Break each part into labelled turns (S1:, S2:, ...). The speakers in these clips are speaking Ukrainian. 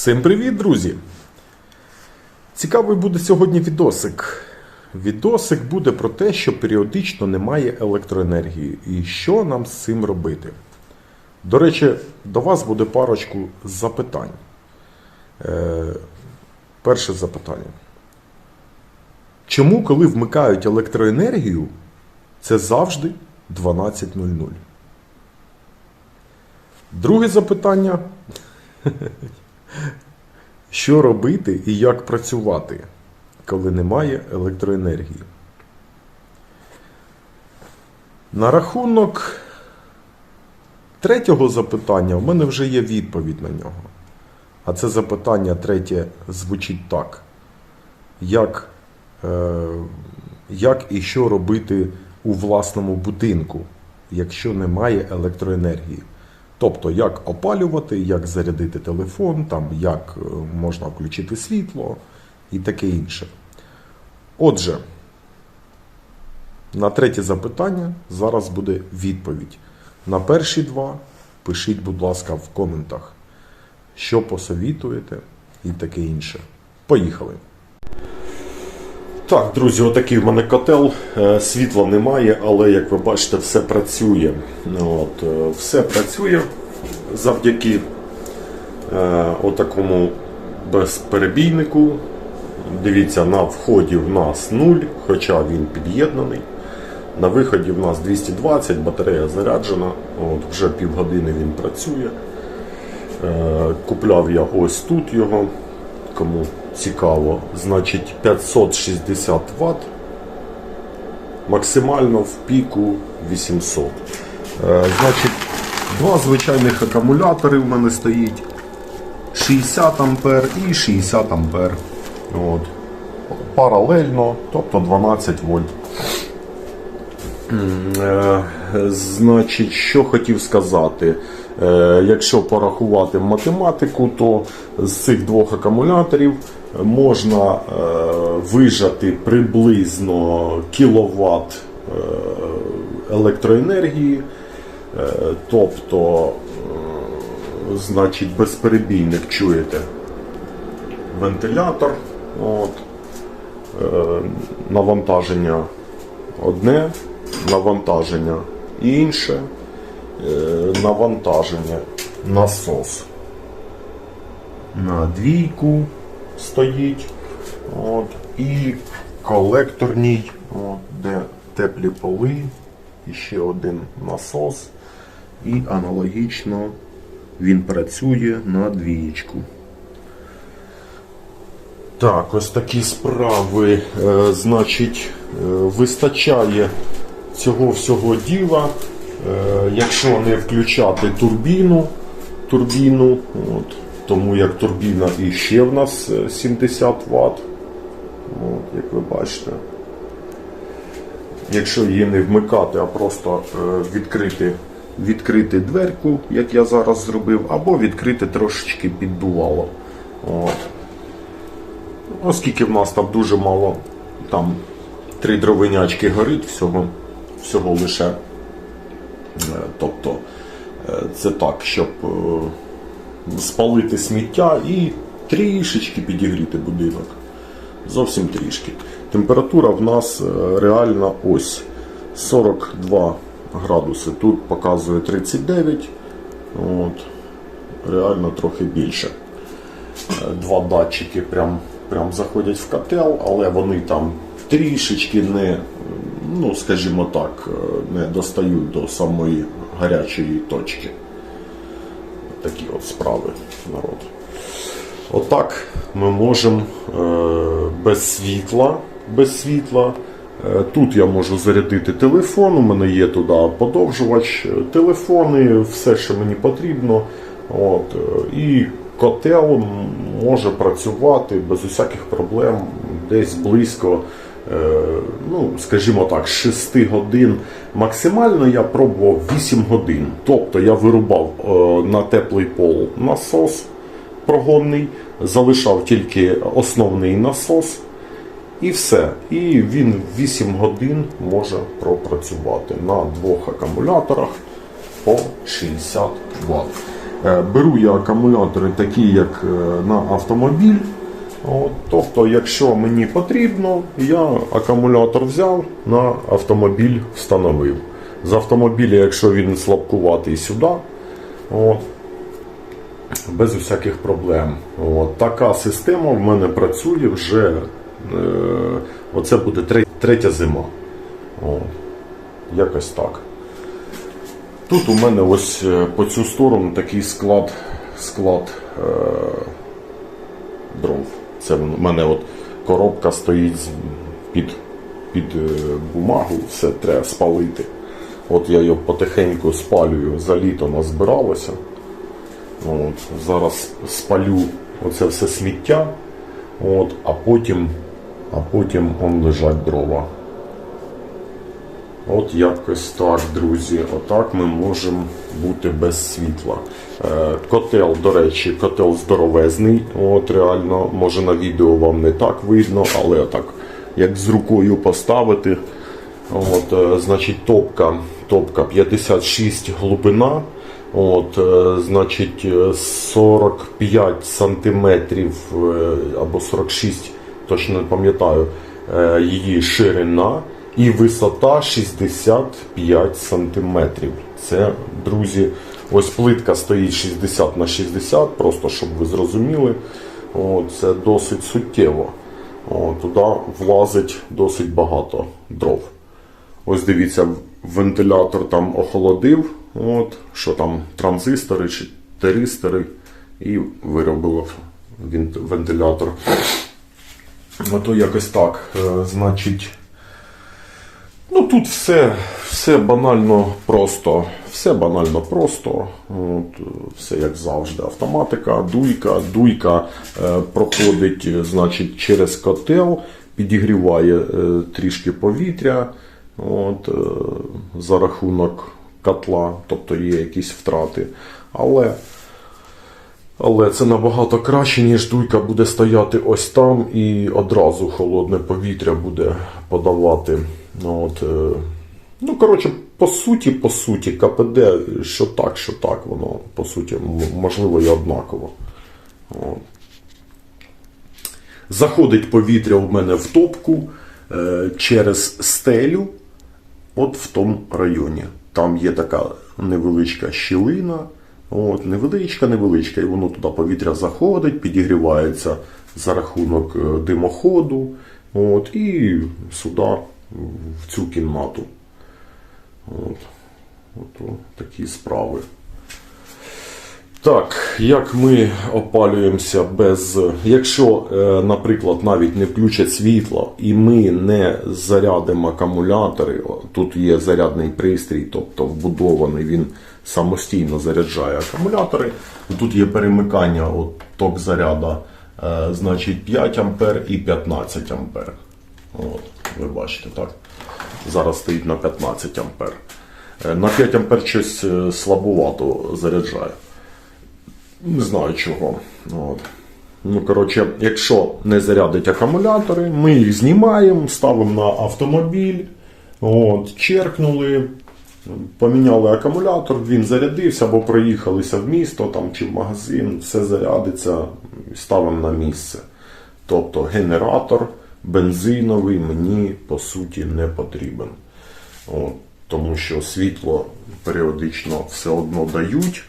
S1: Всім привіт, друзі! Цікавий буде сьогодні відосик. Відосик буде про те, що періодично немає електроенергії і що нам з цим робити. До речі, до вас буде парочку запитань. Е, перше запитання. Чому, коли вмикають електроенергію, це завжди 12.00? Друге запитання. Що робити і як працювати, коли немає електроенергії? На рахунок третього запитання в мене вже є відповідь на нього. А це запитання третє звучить так. Як, е, як і що робити у власному будинку, якщо немає електроенергії? Тобто, як опалювати, як зарядити телефон, там, як е, можна включити світло і таке інше. Отже, на третє запитання зараз буде відповідь. На перші два пишіть, будь ласка, в коментах, що посовітуєте і таке інше. Поїхали. Так, друзі, отакий в мене котел. Е, Світла немає, але як ви бачите, все працює. Ну, От, е, все працює завдяки е, отакому безперебійнику. Дивіться, на вході в нас 0, хоча він під'єднаний. На виході в нас 220, батарея заряджена. От, вже півгодини він працює. Е, Купляв я ось тут його. Кому цікаво, значить 560 Вт. Максимально в піку 800. Е, Значить, два звичайних акумулятори в мене стоїть. 60 ампер і 60 ампер. От. Паралельно, тобто 12 вольт. Е, Значить, що хотів сказати. Е, Якщо порахувати математику, то з цих двох акумуляторів можна е, вижати приблизно кіловат електроенергії. Тобто, значить, безперебійник чуєте вентилятор. От. Навантаження одне, навантаження інше, е, навантаження насос. На двійку стоїть. От, і колекторній, от, де теплі поли, і ще один насос. І аналогічно він працює на двієчку. Так, ось такі справи. Е, значить, е, вистачає цього всього діла. Е, якщо не включати турбіну, турбіну, от, тому як турбіна і ще в нас е, 70 Вт, от, як ви бачите. Якщо її не вмикати, а просто е, відкрити, відкрити дверку, як я зараз зробив, або відкрити трошечки піддувало. От. Оскільки в нас там дуже мало, там три дровинячки горить всього, всього лише. Е, Тобто е, це так, щоб е, спалити сміття і трішечки підігріти будинок. Зовсім трішки. Температура в нас реальна ось 42 градуси. Тут показує 39. От. Реально трохи більше. Два датчики прям, прям заходять в котел, але вони там трішечки не, ну скажімо так, е, не достають до самої гарячої точки. Такі от справи, народ. Отак ми можемо е, без світла. Без світла. Е, Тут я можу зарядити телефон, у мене є туди подовжувач, телефони, все, що мені потрібно. От, і котел може працювати без усяких проблем десь близько, ну, скажімо так, з 6 годин. Максимально я пробував 8 годин. Тобто я вирубав е, на теплий пол насос прогонний, залишав тільки основний насос. І все. І він 8 годин може пропрацювати на двох акумуляторах по 60 Вт. Е, Беру я акумулятори такі, як е, на автомобіль. От, тобто, якщо мені потрібно, я акумулятор взяв, на автомобіль встановив. З автомобіля, якщо він слабкуватий сюди, от, без усяких проблем. От, така система в мене працює вже. Е, оце буде третя зима. От, якось так. Тут у мене ось е, по цю сторону такий склад, склад е, дров. Це в мене от коробка стоїть під, під е, бумагу, все треба спалити. От я його потихеньку спалюю, за літо назбиралося. От, зараз спалю оце все сміття, от, а потім, а потім он лежать дрова. От якось так, друзі. Отак ми можемо бути без світла. Е, Котел, до речі, котел здоровезний. От реально, може на відео вам не так видно, але так, як з рукою поставити. От, е, значить, топка, топка 56 глибина. От, е, значить, е, 45 сантиметрів або 46, точно не пам'ятаю, її ширина і висота 65 сантиметрів. Це, друзі, ось плитка стоїть 60 на 60, просто щоб ви зрозуміли. О, це досить суттєво. Туди влазить досить багато дров. Ось дивіться, вентилятор там охолодив, от, що там транзистори чи теристори, і виробило він- вентилятор. Ото якось так. Е, Значить, ну тут все, все банально просто. Все банально просто. От, все як завжди. Автоматика, дуйка. Дуйка е, проходить е, значить, через котел, підігріває е, трішки повітря. От, е, за рахунок котла, тобто є якісь втрати. Але але це набагато краще, ніж дуйка буде стояти ось там і одразу холодне повітря буде подавати. Ну, От, е, ну, коротше, по суті, по суті, КПД, що так, що так, воно по суті, можливо, і однаково. От. Заходить повітря в мене в топку е, через стелю, от в тому районі. Там є така невеличка щілина. От, невеличка, невеличка, і воно туди повітря заходить, підігрівається за рахунок е, димоходу. От, і сюди, в цю кімнату. От, от, о, такі справи. Так, як ми опалюємося без. Якщо, е, наприклад, навіть не включать світло і ми не зарядимо акумулятори, тут є зарядний пристрій, тобто вбудований, він самостійно заряджає акумулятори. Тут є перемикання от, ток заряда, е, значить 5 ампер і 15 ампер. От, ви бачите, так? Зараз стоїть на 15 ампер. Е, На 5 ампер щось е, слабувато заряджає. Не знаю чого. От. Ну, коротше, якщо не зарядить акумулятори, ми їх знімаємо, ставимо на автомобіль, от, черкнули, поміняли акумулятор, він зарядився або проїхалися в місто там, чи в магазин, все зарядиться, ставимо на місце. Тобто генератор бензиновий мені по суті не потрібен. От, тому що світло періодично все одно дають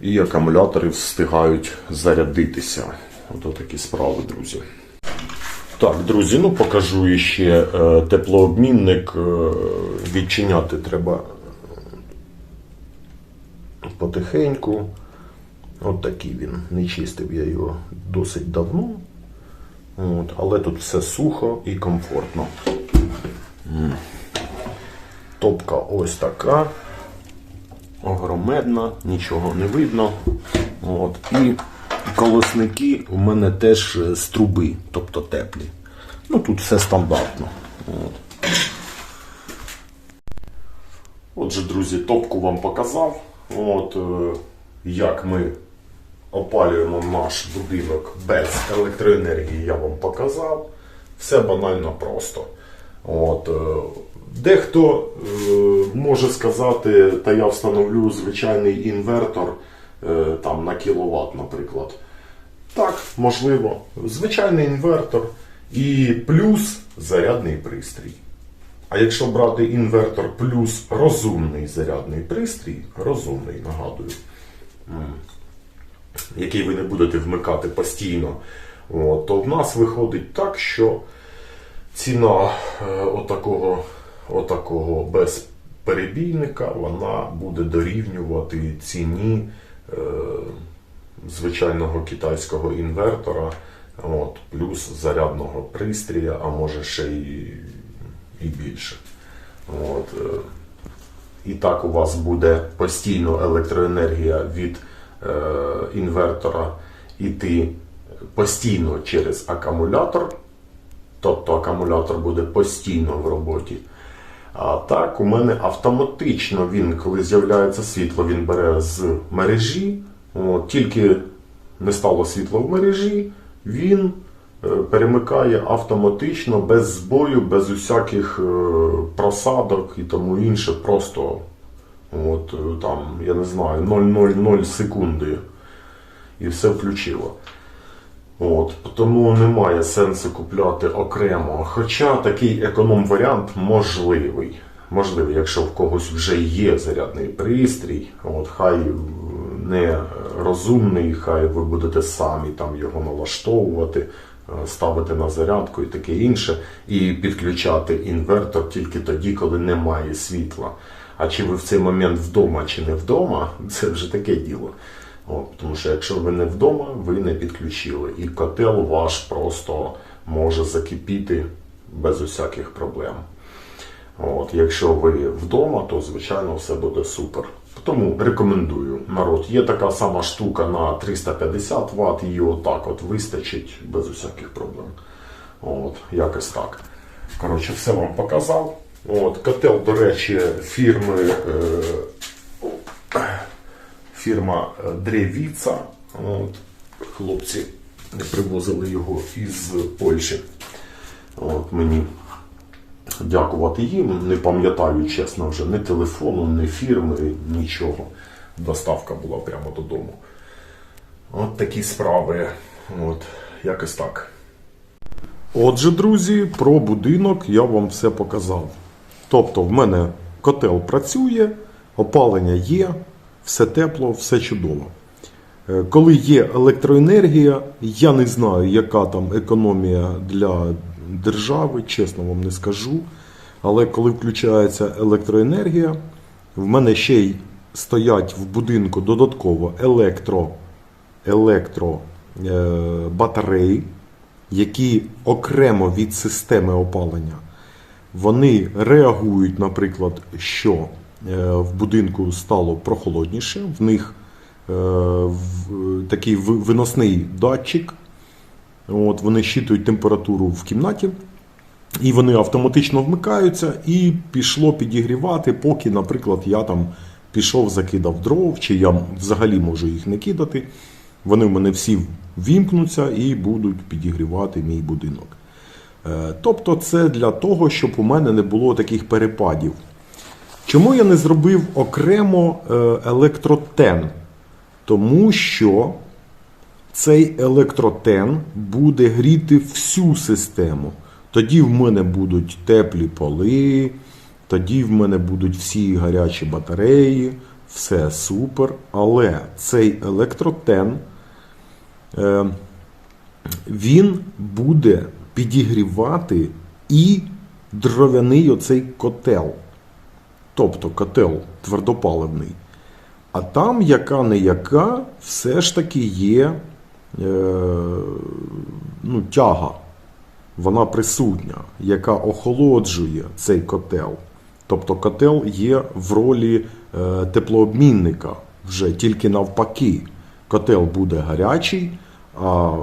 S1: і акумулятори встигають зарядитися. Ото такі справи, друзі. Так, друзі, ну покажу ще е, теплообмінник. Е, відчиняти треба потихеньку. От такий він. Не чистив я його досить давно. От, але тут все сухо і комфортно. Топка ось така огромедна, нічого не видно. От. І колосники у мене теж е, з труби, тобто теплі. Ну тут все стандартно. От. Отже, друзі, топку вам показав. От, е, як ми опалюємо наш будинок без електроенергії, я вам показав. Все банально просто. От, е, дехто е, може сказати, та я встановлю звичайний інвертор, е, там на кіловат, наприклад. Так, можливо. Звичайний інвертор і плюс зарядний пристрій. А якщо брати інвертор плюс розумний зарядний пристрій, розумний, нагадую, який ви не будете вмикати постійно, от, то в нас виходить так, що ціна е, отакого, отакого безперебійника вона буде дорівнювати ціні е, звичайного китайського інвертора, от, плюс зарядного пристрія, а може ще й, і більше. От, е, і так у вас буде постійно електроенергія від інвертора йти постійно через акумулятор, тобто акумулятор буде постійно в роботі. А так, у мене автоматично він, коли з'являється світло, він бере з мережі. От, тільки не стало світла в мережі, він е, перемикає автоматично, без збою, без усяких е, просадок і тому інше. Просто от, е, там, я не знаю, 0,00 секунди. І все включило. От, тому немає сенсу купляти окремо. Хоча такий економ-варіант можливий. Можливий, якщо в когось вже є зарядний пристрій, от хай не розумний, хай ви будете самі там його налаштовувати, е, ставити на зарядку і таке інше, і підключати інвертор тільки тоді, коли немає світла. А чи ви в цей момент вдома чи не вдома, це вже таке діло. От, тому що якщо ви не вдома, ви не підключили. І котел ваш просто може закипіти без усяких проблем. От, якщо ви вдома, то звичайно все буде супер. Тому рекомендую народ. Є така сама штука на 350 Вт, її отак от вистачить без усяких проблем. От, якось так. Коротше, все вам показав. От, котел, до речі, фірми. Е, фірма Древіца. От, хлопці привозили його із Польщі. От, мені дякувати їм. Не пам'ятаю, чесно, вже ні телефону, ні фірми, нічого. Доставка була прямо додому. От такі справи. От, якось так. Отже, друзі, про будинок я вам все показав. Тобто, в мене котел працює, опалення є, все тепло, все чудово. Е, Коли є електроенергія, я не знаю, яка там економія для держави, чесно вам не скажу. Але коли включається електроенергія, в мене ще й стоять в будинку додатково електро, електро е, батареї, які окремо від системи опалення. Вони реагують, наприклад, що е, в будинку стало прохолодніше, в них е, такий виносний датчик. От, вони щитують температуру в кімнаті, і вони автоматично вмикаються, і пішло підігрівати, поки, наприклад, я там пішов, закидав дров, чи я взагалі можу їх не кидати. Вони в мене всі вімкнуться і будуть підігрівати мій будинок. Е, Тобто, це для того, щоб у мене не було таких перепадів. Чому я не зробив окремо е, електротен? Тому що цей електротен буде гріти всю систему. Тоді в мене будуть теплі поли, тоді в мене будуть всі гарячі батареї, все супер. Але цей електротен е, він буде підігрівати і дров'яний оцей котел. Тобто котел твердопаливний. А там, яка не яка, все ж таки є е, ну, тяга. Вона присутня, яка охолоджує цей котел. Тобто котел є в ролі е, теплообмінника вже тільки навпаки. Котел буде гарячий, а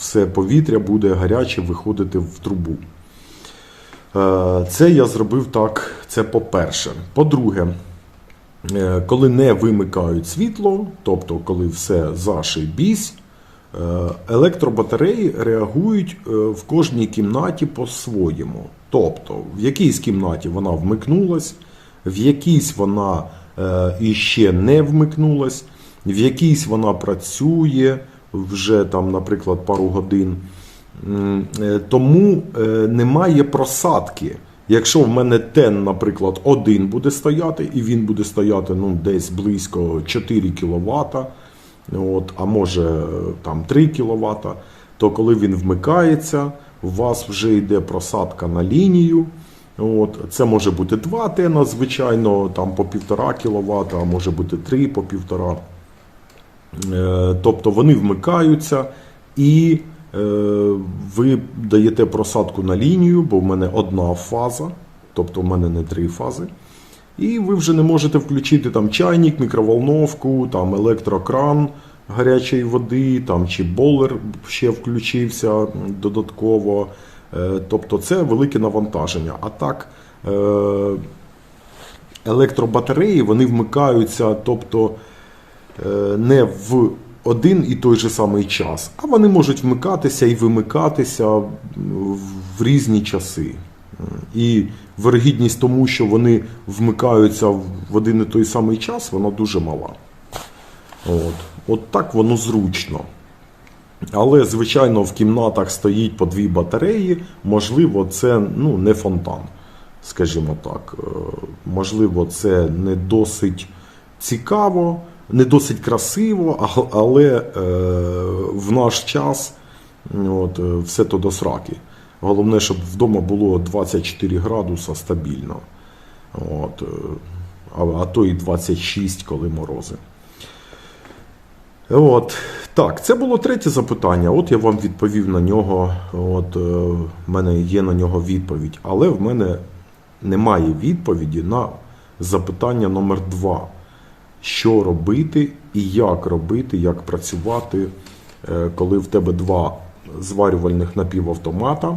S1: все повітря буде гаряче виходити в трубу. Е, Це я зробив так, це по-перше. По-друге, е, коли не вимикають світло, тобто коли все зашибісь, е, електробатареї реагують в кожній кімнаті по-своєму. Тобто, в якійсь кімнаті вона вмикнулась, в якійсь вона іще не вмикнулась. в якійсь вона працює вже там, наприклад, пару годин. Е, Тому е, немає просадки. Якщо в мене тен, наприклад, один буде стояти, і він буде стояти ну, десь близько 4 кВт, от, а може там 3 кВт, то коли він вмикається, у вас вже йде просадка на лінію. От, це може бути 2 тена, звичайно, там по 1,5 кВт, а може бути 3 по 1,5. Е, Тобто вони вмикаються і е, ви даєте просадку на лінію, бо в мене одна фаза, тобто в мене не три фази. І ви вже не можете включити там чайник, мікроволновку, там електрокран гарячої води, там чи болер ще включився додатково. Е, Тобто це велике навантаження. А так, е, електробатареї вони вмикаються, тобто е, не в один і той же самий час, а вони можуть вмикатися і вимикатися в різні часи. І вирогідність тому, що вони вмикаються в один і той самий час, вона дуже мала. От, От так воно зручно. Але, звичайно, в кімнатах стоїть по дві батареї. Можливо, це ну, не фонтан, скажімо так. Е, Можливо, це не досить цікаво, не досить красиво, але е, в наш час от, е, все то до сраки. Головне, щоб вдома було 24 градуса стабільно. От, е, а, то і 26, коли морози. От так, це було третє запитання. От я вам відповів на нього. От в мене є на нього відповідь, але в мене немає відповіді на запитання номер два. Що робити і як робити, як працювати, е, коли в тебе два зварювальних напівавтомата,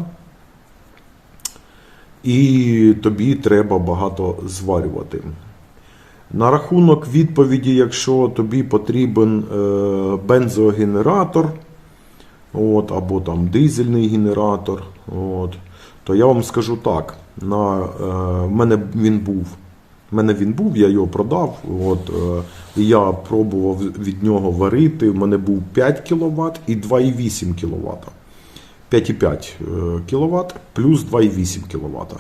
S1: і тобі треба багато зварювати. На рахунок відповіді, якщо тобі потрібен е, бензогенератор, от, або там дизельний генератор, от, то я вам скажу так: на, е, в мене він був. В мене він був, я його продав. От, е, я пробував від нього варити. У мене був 5 кВт і 2,8 кВт. 5,5 кВт плюс 2,8 кВт.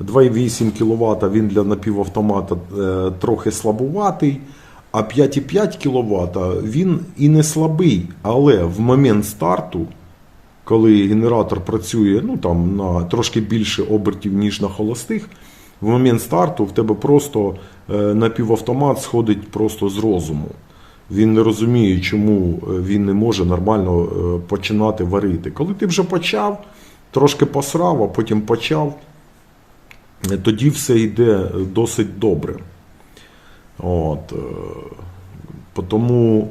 S1: 2,8 кВт він для напівавтомата е, трохи слабуватий, а 5,5 кВт він і не слабий, але в момент старту, коли генератор працює ну, там, на трошки більше обертів, ніж на холостих, в момент старту в тебе просто е, напівавтомат сходить просто з розуму. Він не розуміє, чому е, він не може нормально е, починати варити. Коли ти вже почав, трошки посрав, а потім почав, тоді все йде досить добре. От, тому,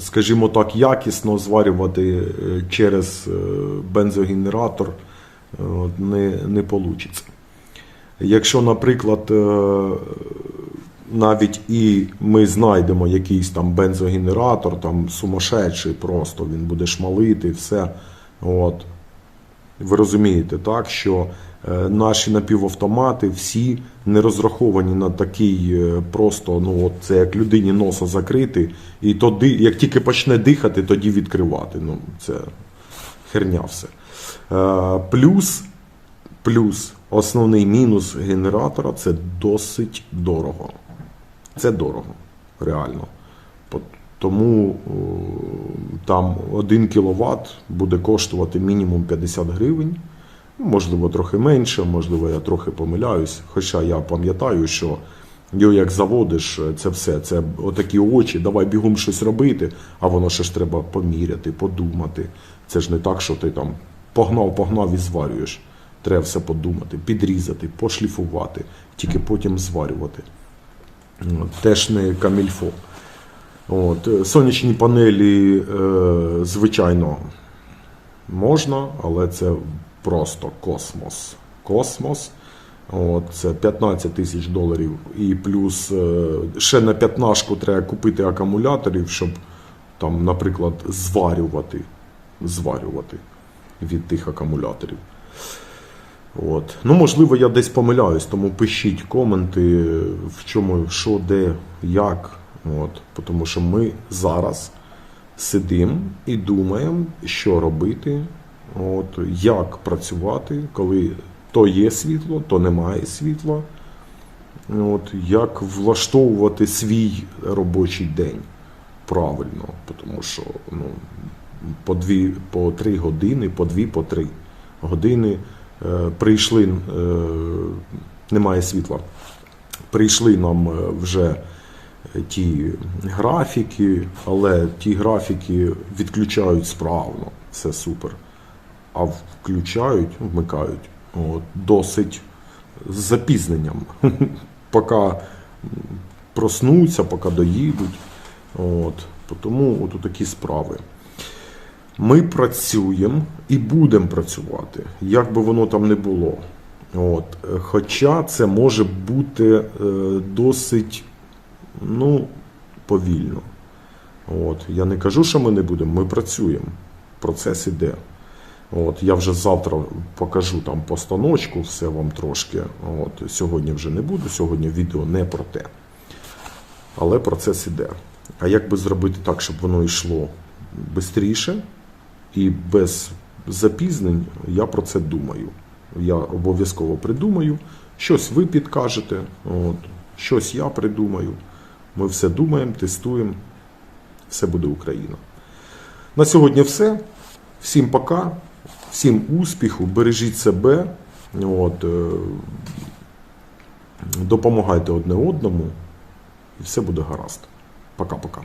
S1: скажімо так, якісно зварювати через бензогенератор не, не вийде. Якщо, наприклад, е, навіть і ми знайдемо якийсь там бензогенератор, там сумасшедший просто, він буде шмалити, все. От. Ви розумієте, так, що е, наші напівавтомати всі не розраховані на такий е, просто, ну от це як людині носа закрити, і тоді, як тільки почне дихати, тоді відкривати. Ну, це херня все. Плюс, плюс основний мінус генератора це досить дорого. Це дорого, реально. Тому там 1 кВт буде коштувати мінімум 50 гривень. Ну, Можливо, трохи менше, можливо, я трохи помиляюсь. Хоча я пам'ятаю, що його як заводиш, це все. Це отакі очі, давай бігом щось робити, а воно ще ж треба поміряти, подумати. Це ж не так, що ти там погнав, погнав і зварюєш. Треба все подумати, підрізати, пошліфувати, тільки потім зварювати. Теж не камільфо. От, сонячні панелі, е, звичайно, можна, але це просто космос. Космос. От, це 15 тисяч доларів. І плюс е, ще на п'ятнашку треба купити акумуляторів, щоб там, наприклад, зварювати, зварювати від тих акумуляторів. От. Ну, можливо, я десь помиляюсь, тому пишіть коменти, в чому, що, де, як. От, тому що ми зараз сидимо і думаємо, що робити, от, як працювати, коли то є світло, то немає світла. От, як влаштовувати свій робочий день правильно, тому що ну, по дві, по три години, по дві, по три години прийшли, е, немає світла. Прийшли нам е, вже ті графіки, але ті графіки відключають справно, все супер. А включають, вмикають от, досить з запізненням. Поки проснуться, поки доїдуть. От, тому от такі справи. Ми працюємо і будемо працювати, як би воно там не було. От. Хоча це може бути е, досить ну, повільно. От. Я не кажу, що ми не будемо, ми працюємо. Процес іде. От, я вже завтра покажу там постаночку, все вам трошки. От, сьогодні вже не буду, сьогодні відео не про те. Але процес іде. А як би зробити так, щоб воно йшло швидше і без запізнень, я про це думаю. Я обов'язково придумаю. Щось ви підкажете, от, щось я придумаю. Ми все думаємо, тестуємо. Все буде Україна. На сьогодні все. Всім пока, всім успіху, бережіть себе, от, е, допомагайте одне одному, і все буде гаразд. Пока-пока.